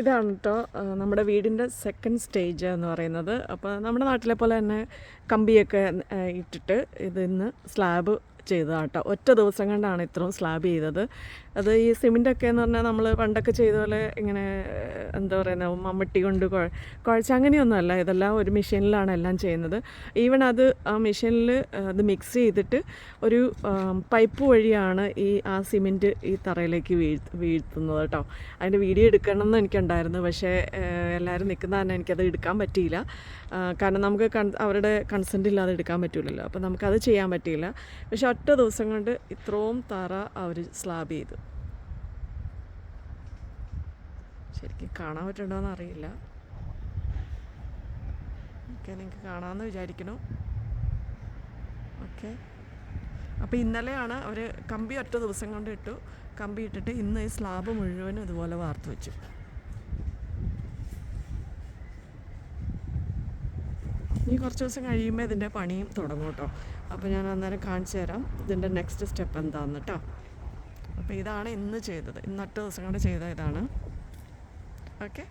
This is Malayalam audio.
ഇതാണ് കേട്ടോ നമ്മുടെ വീടിന്റെ സെക്കൻഡ് സ്റ്റേജ് എന്ന് പറയുന്നത്. അപ്പോൾ നമ്മുടെ നാട്ടിലെ പോലെ തന്നെ കമ്പിയൊക്കെ ഇട്ടിട്ട് ഇതിന്ന് ഇന്ന് ചെയ്തതാണ് കേട്ടോ ഒറ്റ ദിവസം കൊണ്ടാണ് ഇത്രയും സ്ലാബ് ചെയ്തത്. അത് ഈ സിമെന്റൊക്കെ എന്ന് പറഞ്ഞാൽ നമ്മൾ പണ്ടൊക്കെ ചെയ്ത പോലെ ഇങ്ങനെ എന്താ പറയുന്നത് മമ്മട്ടി കൊണ്ട് കുഴ കുഴച്ച അങ്ങനെയൊന്നുമല്ല ഇതെല്ലാം ഒരു മെഷീനിലാണ് എല്ലാം ചെയ്യുന്നത്. ഈവൻ അത് ആ മെഷീനിൽ അത് മിക്സ് ചെയ്തിട്ട് ഒരു പൈപ്പ് വഴിയാണ് ഈ ആ സിമെന്റ് ഈ തറയിലേക്ക് വീഴ് വീഴ്ത്തുന്നത് കേട്ടോ അതിന്റെ വീഡിയോ എടുക്കണം എന്ന് എനിക്കുണ്ടായിരുന്നു. പക്ഷേ എല്ലാവരും നിൽക്കുന്ന തന്നെ എനിക്കത് എടുക്കാൻ പറ്റിയില്ല. കാരണം നമുക്ക് കൺ അവരുടെ കൺസെന്റ് ഇല്ലാതെ എടുക്കാൻ പറ്റില്ലല്ലോ അപ്പോൾ നമുക്കത് ചെയ്യാൻ പറ്റിയില്ല. പക്ഷെ ഒറ്റ ദിവസം കൊണ്ട് ഇത്രയും തറ അവർ സ്ലാബ് ചെയ്തു. ശരിക്കും കാണാൻ പറ്റുന്നുണ്ടോയെന്ന് അറിയില്ല. ഓക്കെ നിങ്ങൾക്ക് കാണാമെന്ന് വിചാരിക്കുന്നു. ഓക്കെ. അപ്പോൾ ഇന്നലെയാണ് അവർ കമ്പി ഒറ്റ ദിവസം കൊണ്ട് ഇട്ടു. കമ്പി ഇട്ടിട്ട് ഇന്ന് ഈ സ്ലാബ് മുഴുവനും ഇതുപോലെ വാർത്ത് വെച്ചു. ഇനി കുറച്ച് ദിവസം കഴിയുമ്പോൾ ഇതിന്റെ പണിയും തുടങ്ങും കേട്ടോ. അപ്പോൾ ഞാൻ അന്നേരം കാണിച്ചു തരാം ഇതിന്റെ നെക്സ്റ്റ് സ്റ്റെപ്പ് എന്താണെന്ന് കേട്ടോ അപ്പോൾ ഇതാണ് ഇന്ന് ചെയ്തത്. ഇന്നൊറ്റ ദിവസം കൊണ്ട് ചെയ്ത ഇതാണ്. ഓക്കെ